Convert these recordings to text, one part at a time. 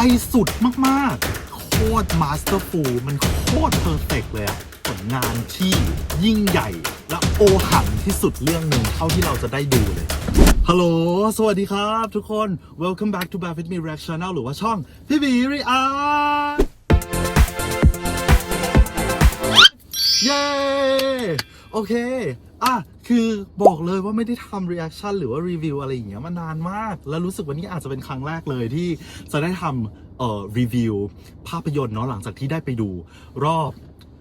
ไปสุดมาก ๆ โคตรมาสเตอร์ฟูลมันโคตรเพอร์เฟกเลยอะผลงานที่ยิ่งใหญ่และโอหังที่สุดเรื่องหนึ่งเท่าที่เราจะได้ดูเลย ฮัลโหล สวัสดีครับทุกคน Welcome back to b a f i t Me React Channel หรือว่าช่องพี่บีรีอาเย้ โอเค อะ คือบอกเลยว่าไม่ได้ทำ reaction หรือว่ารีวิวอะไรอย่างเงี้ยมานานมาก แล้วรู้สึกว่านี่อาจจะเป็นครั้งแรกเลยที่จะได้ทำเอ่อรีวิวภาพยนตร์เนาะหลังจากที่ได้ไปดูรอบ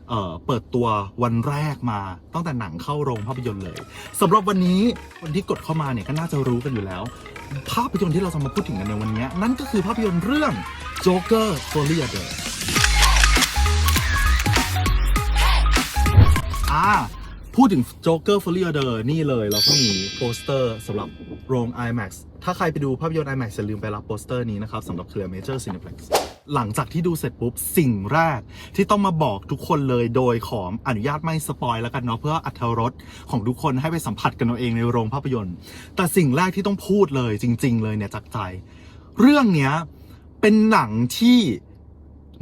เอ่อเปิดตัววันแรกมาตั้งแต่หนังเข้าโรงภาพยนตร์เลยสำหรับวันนี้คนที่กดเข้ามาเนี่ยก็น่าจะรู้กันอยู่แล้ว ภาพยนตร์ที่เราจะมาพูดถึงกันในวันนี้ นั่นก็คือภาพยนตร์เรื่อง Joker f o l i a d e r อ่า พูดถึง Joker f o l i a d e r นี่เลยเราก็มีโปสเตอร์สำหรับโรง IMAX ถ้าใครไปดูภาพยนตร์ IMAX อย่าลืมไปรับโปสเตอร์นี้นะครับสำหรับเครือ Major Cineplex หลังจากที่ดูเสร็จปุ๊บ สิ่งแรกที่ต้องมาบอกทุกคนเลยโดยขออนุญาตไม่สปอยแล้วกันเนาะเพื่ออัธรสของทุกคนให้ไปสัมผัสกันเอาเองในโรงภาพยนตร์ แต่สิ่งแรกที่ต้องพูดเลยจริง ๆ เลยเนี่ยจากใจ เรื่องเนี้ยเป็นหนังที่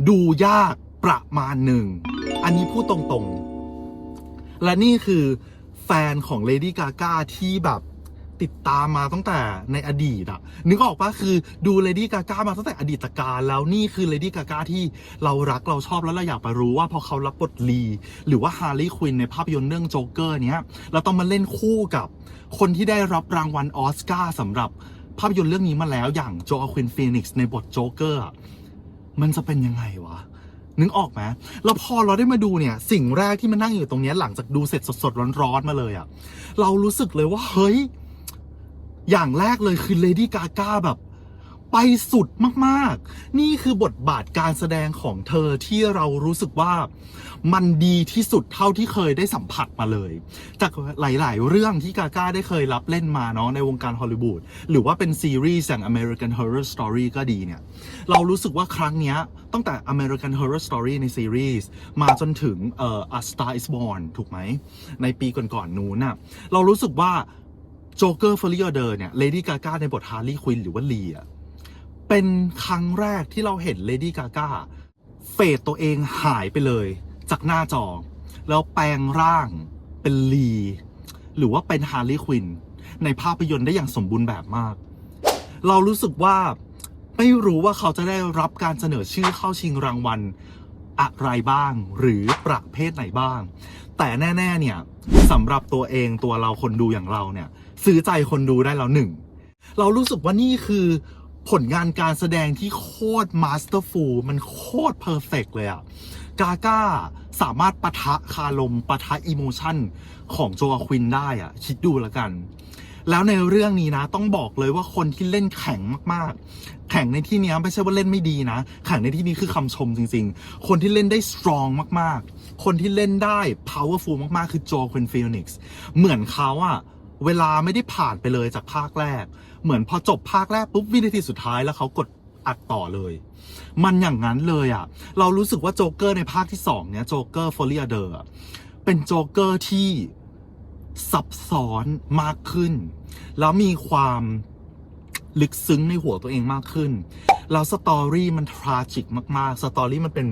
ดูยากประมาณหนึ่ง อันนี้พูดตรงๆ และนี่คือแฟนของ Lady Gaga ที่แบบติดตามมาตั้งแต่ในอดีตอะนึกออกปะคือดู Lady Gaga มาตั้งแต่อดีตการแล้วนี่คือ Lady Gaga ที่เรารักเราชอบแล้วเราอยากไปรู้ว่าพอเขารับบทลี หรือว่าฮาร์ลีควินในภาพยนตร์เรื่องโจ๊กเกอร์เนี้ยเราต้องมาเล่นคู่กับคนที่ได้รับรางวัลออสการ์สำหรับภาพยนตร์เรื่องนี้มาแล้วอย่างโจอาควินฟีนิกซ์ในบทโจ๊กเกอร์มันจะเป็นยังไงวะ นึกออกไหมแล้วพอเราได้มาดูเนี่ย สิ่งแรกที่มันนั่งอยู่ตรงนี้หลังจากดูเสร็จสดๆร้อนๆมาเลยอะ่ะ เรารู้สึกเลยว่าเฮ้ย อย่างแรกเลยคือเลดี้กาก้าแบบ ไปสุดมากๆ นี่คือบทบาทการแสดงของเธอที่เรารู้สึกว่ามันดีที่สุดเท่าที่เคยได้สัมผัสมาเลย จากหลาย ๆ เรื่องที่กาก้าได้เคยรับเล่นมาเนาะในวงการฮอลลีวูดหรือว่าเป็นซีรีส์อย่าง American Horror Story ก็ดีเนี่ย เรารู้สึกว่าครั้งนี้ตั้งแต่ American Horror Story ในซีรีส์มาจนถึงเอ่อ A Star Is Born ถูกไหม ในปีก่อนๆนู้นน่ะเรารู้สึกว่า Joker f o l i o d e r เนี่ย Lady Gaga ในบท Harley Quinn หรือว่าลีอะ เป็นครั้งแรกที่เราเห็น Lady Gaga เฟดตัวเองหายไปเลย จากหน้าจอ แล้วแปลงร่างเป็นลี หรือว่าเป็น Harley Quinn ในภาพยนตร์ได้อย่างสมบูรณ์แบบมาก เรารู้สึกว่าไม่รู้ว่าเขาจะได้รับการเสนอชื่อเข้าชิงรางวัลอะไรบ้างหรือประเภทไหนบ้าง แต่แน่ ๆ เนี่ยสำหรับตัวเองตัวเราคนดูอย่างเราเนี่ย ซื้อใจคนดูได้แล้วหนึ่ง เรารู้สึกว่านี่คือ ผลงานการแสดงที่โคตรมาสเตอร์ฟูลมันโคตรเพอร์เฟกเลยอะกาก้าสามารถปะทะคารมปะทะอิโมชันของโจอาควินได้อะคิดดูแล้วกัน แล้วในเรื่องนี้นะ ต้องบอกเลยว่าคนที่เล่นแข็งมากๆ แข็งในที่นี้ไม่ใช่ว่าเล่นไม่ดีนะ แข็งในที่นี้คือคำชมจริงๆ คนที่เล่นได้ strong มากๆ คนที่เล่นได้ powerful มากๆ คือโจควินฟินิกซ์เหมือนเขาอะ เวลาไม่ได้ผ่านไปเลยจากภาคแรก เหมือนพอจบภาคแรกปุ๊บวินาทีสุดท้ายแล้วเขากดอัดต่อเลย มันอย่างนั้นเลยอะเรารู้สึกว่าโจ๊กเกอร์ในภาคที่สองเนี้ยโจ๊กเกอร์ฟอริอาเดอร์เป็นโจ๊กเกอร์ที่ซับซ้อนมากขึ้น แล้วมีความลึกซึ้งในหัวตัวเองมากขึ้น แล้วสตอรี่มันทราจิกมากๆ สตอรี่มันเป็น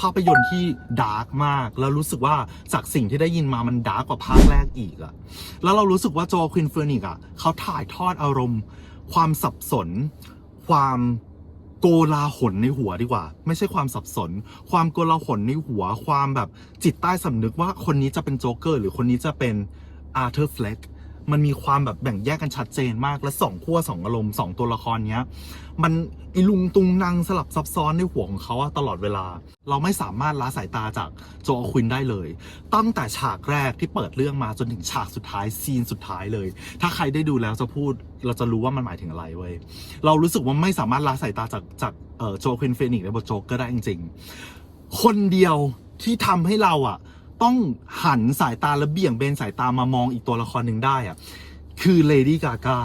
ภาพยนตร์ที่ดาร์กมาก แล้วรู้สึกว่าจากสิ่งที่ได้ยินมามันดาร์กกว่าภาคแรกอีกอะแล้วเรารู้สึกว่าโจควินเฟอร์นิกอะเขาถ่ายทอดอารมณ์ ความสับสน ความโกลาหลในหัวดีกว่า ไม่ใช่ความสับสน ความโกลาหลในหัว ความแบบจิตใต้สำนึกว่าคนนี้จะเป็นโจ๊กเกอร์ หรือคนนี้จะเป็นอาร์เธอร์เฟล็ก มันมีความแบบแบ่งแยกกันชัดเจนมากและสองขั้วสองอารมณ์สองตัวละครเนี้ย มันอิลุงตุงนางสลับซับซ้อนในหัวของเขาตลอดเวลา เราไม่สามารถละสายตาจากโจอควินได้เลย ตั้งแต่ฉากแรกที่เปิดเรื่องมาจนถึงฉากสุดท้ายซีนสุดท้ายเลย ถ้าใครได้ดูแล้วจะพูด เราจะรู้ว่ามันหมายถึงอะไรเว้ยเรารู้สึกว่าไม่สามารถละสายตาจากจากโจควินเฟนิกในบทโจ๊กก็ได้จริง ๆ คนเดียวที่ทำให้เราอะ ต้องหันสายตาและเบี่ยงเบนสายตามามองอีกตัวละครหนึ่งได้อะคือเลดี้กากา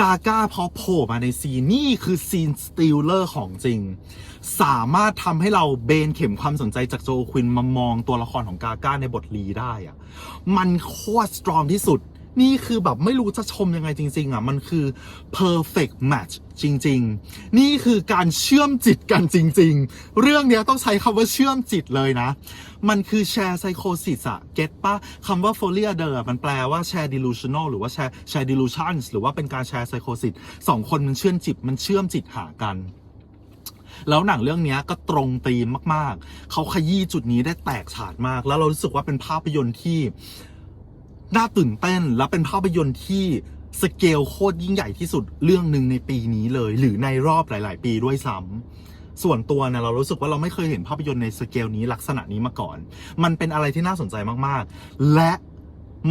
กาก้าพอโผล่มาในซีนนี่คือซีนสติลเลอร์ของจริง สามารถทำให้เราเบนเข็มความสนใจจากโจควินมามองตัวละครของกาก้าในบทลีได้อะมันโคตรสตรองที่สุด นี่คือแบบไม่รู้จะชมยังไงจริง ๆ อะ มันคือ perfect match จริง ๆ นี่คือการเชื่อมจิตกันจริง ๆ เรื่องเนี้ยต้องใช้คำว่าเชื่อมจิตเลยนะ มันคือ share psychosis อะเก็ตปะคำว่า folia d e r มันแปลว่า share delusional หรือว่า share share delusions หรือว่าเป็นการ share psychosis สองคนมันเชื่อมจิตมันเชื่อมจิตหากันแล้วหนังเรื่องเนี้ยก็ตรงธีมมาก ๆ เขาขยี้จุดนี้ได้แตกฉานมาก แล้วเรารู้สึกว่าเป็นภาพยนตร์ที่ น่าตื่นเต้นและเป็นภาพยนตร์ที่สเกลโคตรยิ่งใหญ่ที่สุดเรื่องหนึ่งในปีนี้เลย หรือในรอบหลาย ๆ ปีด้วยซ้ำส่วนตัวเนี่ยเรารู้สึกว่าเราไม่เคยเห็นภาพยนตร์ในสเกลนี้ลักษณะนี้มาก่อน มันเป็นอะไรที่น่าสนใจมาก ๆ และ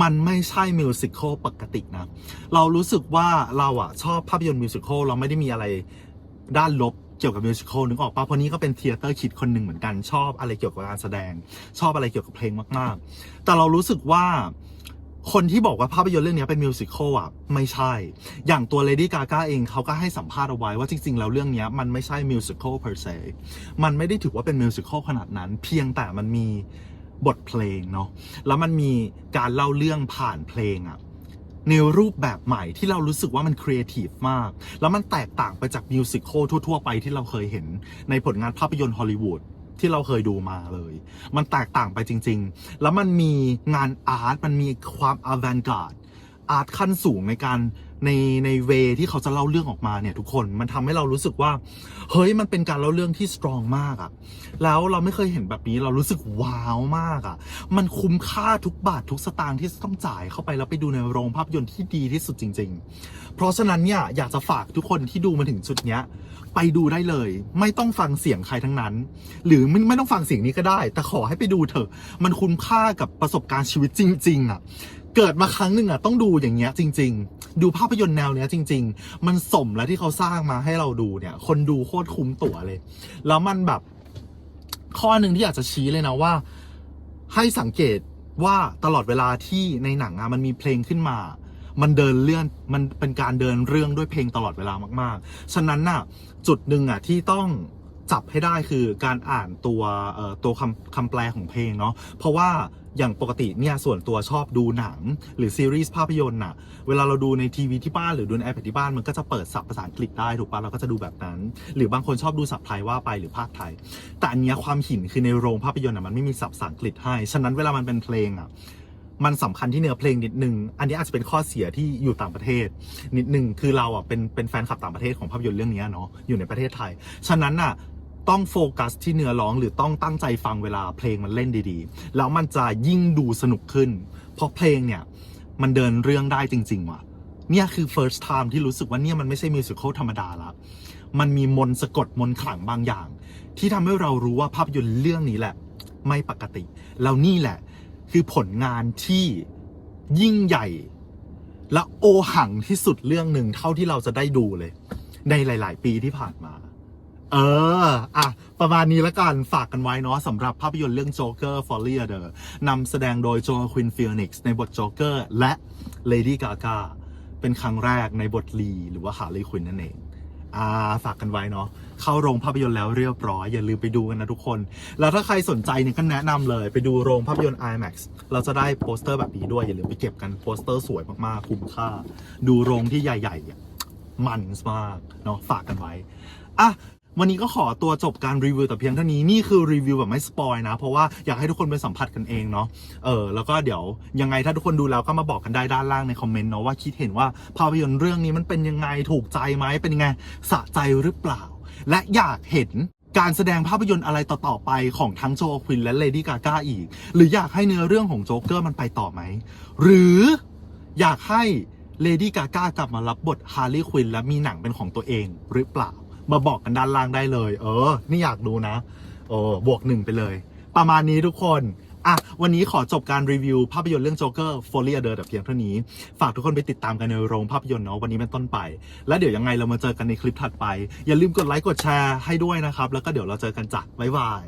มันไม่ใช่มิวสิควลปกตินะ เรารู้สึกว่าเราอะชอบภาพยนตร์มิวสิควลเราไม่ได้มีอะไรด้านลบเกี่ยวกับมิวสิควลนึกออกปะเพราะนี้ก็เป็นเทเตอร์คิดคนหนึ่งเหมือนกันชอบอะไรเกี่ยวกับการแสดง ชอบอะไรเกี่ยวกับเพลงมาก ๆ แต่เรารู้สึกว่า คนที่บอกว่าภาพยนตร์เรื่องนี้เป็นมิวสิควลอะไม่ใช่ อย่างตัว Lady Gaga เองเขาก็ให้สัมภาษณ์เอาไว้ว่าจริง ๆ แล้วเรื่องนี้มันไม่ใช่มิวสิควล per se มันไม่ได้ถือว่าเป็นมิวสิควลขนาดนั้น เพียงแต่มันมีบทเพลงเนาะแล้วมันมีการเล่าเรื่องผ่านเพลงอะในรูปแบบใหม่ที่เรารู้สึกว่ามันครีเอทีฟมาก แล้วมันแตกต่างไปจากมิวสิควลทั่ว ๆ ไปที่เราเคยเห็นในผลงานภาพยนตร์ฮอลลีวูด ที่เราเคยดูมาเลย มันแตกต่างไปจริง ๆ แล้วมันมีงานอาร์ต มันมีความอ v แ n นการ์ดอาร์ตขั้นสูงในการ ในในเวที่เขาจะเล่าเรื่องออกมาเนี่ยทุกคนมันทำให้เรารู้สึกว่า เฮ้ยมันเป็นการเล่าเรื่องที่สตรองมากอะแล้วเราไม่เคยเห็นแบบนี้เรารู้สึกว้าวมากอะมันคุ้มค่าทุกบาททุกสตางค์ที่ต้องจ่ายเข้าไปแล้วไปดูในโรงภาพยนตร์ที่ดีที่สุดจริง ๆ เพราะฉะนั้นเนี่ยอยากจะฝากทุกคนที่ดูมาถึงจุดเนี้ยไปดูได้เลย ไม่ต้องฟังเสียงใครทั้งนั้น หรือไม่ไม่ต้องฟังเสียงนี้ก็ได้ แต่ขอให้ไปดูเถอะ มันคุ้มค่ากับประสบการณ์ชีวิตจริง ๆอะ เกิดมาครั้งหนึ่งอะต้องดูอย่างเงี้ยจริง ๆ ดูภาพยนตร์แนวเนี้ยจริง ๆ มันสมแล้วที่เขาสร้างมาให้เราดูเนี่ย คนดูโคตรคุ้มตั๋วเลย แล้วมันแบบ ข้อหนึ่งที่อยากจะชี้เลยนะว่า ให้สังเกตว่าตลอดเวลาที่ในหนังอะมันมีเพลงขึ้นมา มันเดินเลื่อนมันเป็นการเดินเรื่องด้วยเพลงตลอดเวลามาก ๆ ฉะนั้นน่ะ จุดหนึ่งอะที่ต้องจับให้ได้คือการอ่านตัวเอ่อตัวคำคำแปลของเพลงเนาะเพราะว่า อย่างปกติเนี่ยส่วนตัวชอบดูหนังหรือซีรีส์ภาพยนตร์น่ะ เวลาเราดูในทีวีที่บ้านหรือดูใน iPad ที่บ้านมันก็จะเปิดสับภาษาอังกฤษได้ถูกปะเราก็จะดูแบบนั้น หรือบางคนชอบดูสับไทยว่าไปหรือภาคไทย แต่อันเนี้ยความหินคือในโรงภาพยนตร์อะมันไม่มีสับภาษาอังกฤษให้ ฉะนั้นเวลามันเป็นเพลงอะมันสำคัญที่เนื้อเพลงนิดนึง อันนี้อาจจะเป็นข้อเสียที่อยู่ต่างประเทศ นิดนึงคือเราอะเป็นเป็นแฟนคลับต่างประเทศของภาพยนตร์เรื่องนี้เนาะอยู่ในประเทศไทย ฉะนั้นน่ะ ต้องโฟกัสที่เนื้อร้องหรือต้องตั้งใจฟังเวลาเพลงมันเล่นดีๆ แล้วมันจะยิ่งดูสนุกขึ้น เพราะเพลงเนี่ย มันเดินเรื่องได้จริง ๆ ว่ะ เนี่ยคือ first time ที่รู้สึกว่าเนี่ยมันไม่ใช่มิวสิควลธรรมดาละมันมีมนสะกดมนขลังบางอย่าง ที่ทำให้เรารู้ว่าภาพยนตร์เรื่องนี้แหละ ไม่ปกติ แล้วนี่แหละ คือผลงานที่ยิ่งใหญ่ และโอหังที่สุดเรื่องหนึ่งเท่าที่เราจะได้ดูเลย ในหลาย ๆ ปีที่ผ่านมา เออ อะ ประมาณนี้แล้วกัน ฝากกันไว้เนาะสำหรับภาพยนตร์เรื่อง Joker f o l l y a d e r นำแสดงโดยโจควินฟิลนิกซ์ในบท Joker และ Lady Gaga เป็นครั้งแรกในบทลีหรือว่า Harley Quinn นั่นเองอ่าฝากกันไว้เนาะเข้าโรงภาพยนตร์แล้วเรียบร้อย อย่าลืมไปดูกันนะทุกคน แล้วถ้าใครสนใจเนี่ยก็แนะนำเลย ไปดูโรงภาพยนตร์ IMAX เราจะได้โปสเตอร์แบบนี้ด้วย อย่าลืมไปเก็บกันโปสเตอร์สวยมากๆ คุ้มค่า ดูโรงที่ใหญ่ๆมันมากเนาะฝากกันไว้อะ วันนี้ก็ขอตัวจบการรีวิวแต่เพียงเท่านี้นี่คือรีวิวแบบไม่สปอยนะ เพราะว่าอยากให้ทุกคนไปสัมผัสกันเองเนาะเออแล้วก็เดี๋ยวยังไงถ้าทุกคนดูแล้วก็มาบอกกันได้ด้านล่างในคอมเมนต์เนาะว่าคิดเห็นว่าภาพยนตร์เรื่องนี้มันเป็นยังไงถูกใจไหมเป็นยังไงสะใจหรือเปล่า และอยากเห็นการแสดงภาพยนตร์อะไรต่อ ๆ ไปของทั้งโจควินและเลดี้กาก้าอีก หรืออยากให้เนื้อเรื่องของโจ๊กเกอร์มันไปต่อไหม หรืออยากให้เลดี้กาก้ากลับมารับบทฮาร์ลีควินและมีหนังเป็นของตัวเองหรือเปล่า มาบอกกันด้านล่างได้เลย เออ นี่อยากดูนะเออบวกหนึ่งไปเลย ประมาณนี้ทุกคนอะวันนี้ขอจบการรีวิวภาพยนตร์เรื่อง Joker f o l l y a d e r แต่เพียงเท่านี้ ฝากทุกคนไปติดตามกันในโรงภาพยนตร์เนาะวันนี้เป็นต้นไป แล้วเดี๋ยวยังไงเรามาเจอกันในคลิปถัดไป อย่าลืมกดไลค์กดแชร์ให้ด้วยนะครับ แล้วก็เดี๋ยวเราเจอกันจ้ะบ๊ายบาย